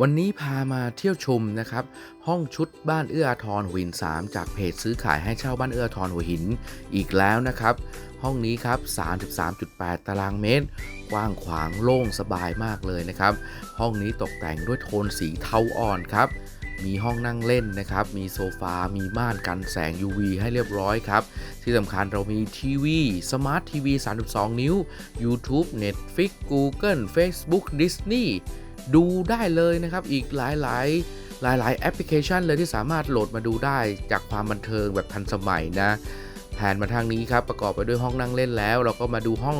วันนี้พามาเที่ยวชมนะครับ ห้องชุดบ้านเอื้ออาทรหัวหิน 3 จากเพจซื้อขายให้เช่าบ้านเอื้ออาทรหัวหินอีกแล้วนะครับ ห้องนี้ครับ 33.8 ตารางเมตร กว้างขวางโล่งสบายมากเลยนะครับ ห้องนี้ตกแต่งด้วยโทนสีเทาอ่อนครับ มีห้องนั่งเล่นนะครับ มีโซฟา มีม่านกันแสง UV ให้เรียบร้อยครับ ที่สำคัญเรามีทีวีสมาร์ททีวี 32 นิ้ว YouTube Netflix Google Facebook Disney ดูได้เลยนะครับ อีกหลายหลายหลายหลายแอปพลิเคชันเลยที่สามารถโหลดมาดูได้จากความบันเทิงแบบทันสมัยนะแผนมาทางนี้ครับประกอบไปด้วยห้องนั่งเล่นแล้ว เราก็มาดูห้อง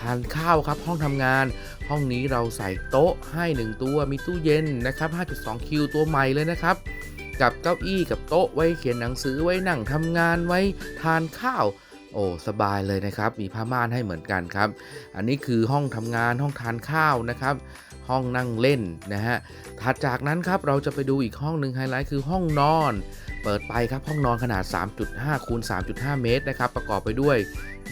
ทานข้าวครับ ห้องทำงาน ห้องนี้เราใส่โต๊ะให้ 1 ตัวมีตู้เย็นนะครับ 5.2 คิวตัวใหม่เลยนะครับ กับเก้าอี้กับโต๊ะไว้เขียนหนังสือไว้นั่งทำงานไว้ทานข้าว โอ้สบายเลยนะครับ มีผ้าม่านให้เหมือนกันครับ อันนี้คือห้องทำงานห้องทานข้าวนะครับ ห้องนั่งเล่นนะฮะ ถัดจากนั้นครับเราจะไปดูอีกห้องหนึ่งไฮไลท์คือห้องนอน เปิดไปครับห้องนอนขนาด 3.5คูณ3.5 เมตรนะครับ ประกอบไปด้วย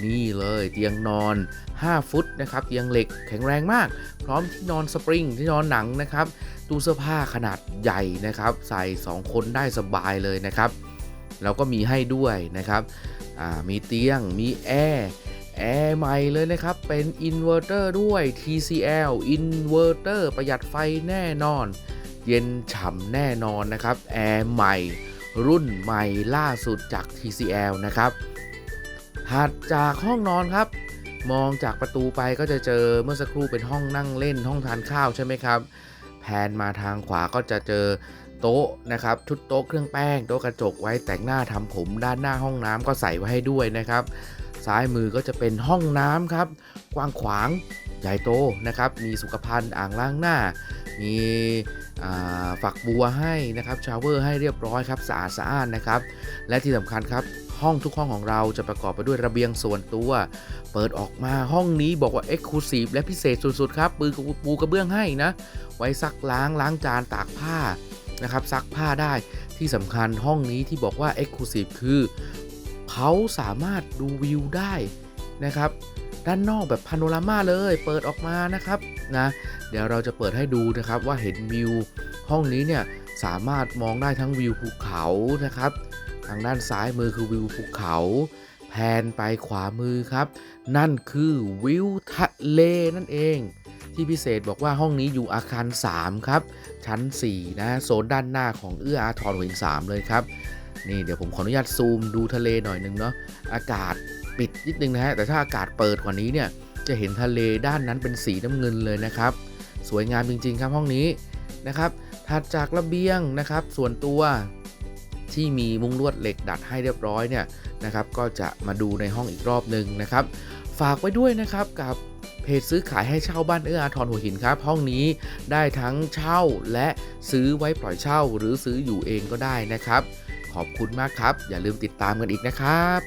นี่เลยเตียงนอน 5 ฟุตนะครับเตียงเหล็กแข็งแรงมาก พร้อมที่นอนสปริงที่นอนหนังนะครับ ตู้เสื้อผ้าขนาดใหญ่นะครับ ใส่ 2 คนได้สบายเลยนะครับแล้วก็มีให้ด้วยนะครับมีเตียงมีแอร์ แอร์ใหม่เลยนะครับ เป็นอินเวอร์เตอร์ด้วย TCL อินเวอร์เตอร์ประหยัดไฟแน่นอน เย็นฉ่ำแน่นอนนะครับ แอร์ใหม่ รุ่นใหม่ล่าสุดจาก TCL นะครับถัดจากห้องนอนครับ มองจากประตูไปก็จะเจอเมื่อสักครู่เป็นห้องนั่งเล่นห้องทานข้าวใช่ไหมครับแผนมาทางขวาก็จะเจอโต๊ะนะครับชุดโต๊ะเครื่องแป้งโต๊ะกระจกไว้แต่งหน้าทำผมด้านหน้าห้องน้ำก็ใส่ไว้ให้ด้วยนะครับ ซ้ายมือก็จะเป็นห้องน้ำครับ กว้างขวางใหญ่โตนะครับ มีสุขภัณฑ์อ่างล้างหน้า มีฝักบัวให้นะครับชาวเวอร์ให้เรียบร้อยครับสะอาดสะอ้านนะครับ และที่สำคัญครับห้องทุกห้องของเราจะประกอบไปด้วยระเบียงส่วนตัว เปิดออกมาห้องนี้บอกว่า Exclusive และพิเศษสุดๆครับปืนกับปูกระเบื้องให้นะ ไว้ซักล้างล้างจานตากผ้านะครับซักผ้าได้ที่สำคัญห้องนี้ที่บอกว่า Exclusive คือ เขาสามารถดูวิวได้นะครับ ด้านนอกแบบพาโนรามาเลยเปิดออกมานะครับนะเดี๋ยวเราจะเปิดให้ดูนะครับว่าเห็นวิว ห้องนี้เนี่ยสามารถมองได้ทั้งวิวภูเขานะครับ ทางด้านซ้ายมือคือวิวภูเขาแผนไปขวามือครับ นั่นคือวิวทะเลนั่นเอง ที่พิเศษบอกว่าห้องนี้อยู่อาคาร 3 ครับ ชั้น 4 นะ โซนด้านหน้าของเอื้ออาทรหัวหิน3เลยครับ นี่เดี๋ยวผมขออนุญาตซูมดูทะเลหน่อยหนึงเนาะอากาศปิดนิดนึงนะฮะแต่ถ้าอากาศเปิดกว่านี้เนี่ยจะเห็นทะเลด้านนั้นเป็นสีน้ำเงินเลยนะครับ สวยงามจริง ๆ ครับห้องนี้นะครับถัดจากระเบียงนะครับ ส่วนตัวที่มีมุ้งลวดเหล็กดัดให้เรียบร้อยเนี่ยนะครับ ก็จะมาดูในห้องอีกรอบหนึ่งนะครับ ฝากไว้ด้วยนะครับกับเพจซื้อขายให้เช่าบ้านเอื้ออาทรหัวหินครับ ห้องนี้ได้ทั้งเช่าและซื้อไว้ปล่อยเช่า หรือซื้ออยู่เองก็ได้นะครับ ขอบคุณมากครับ อย่าลืมติดตามกันอีกนะครับ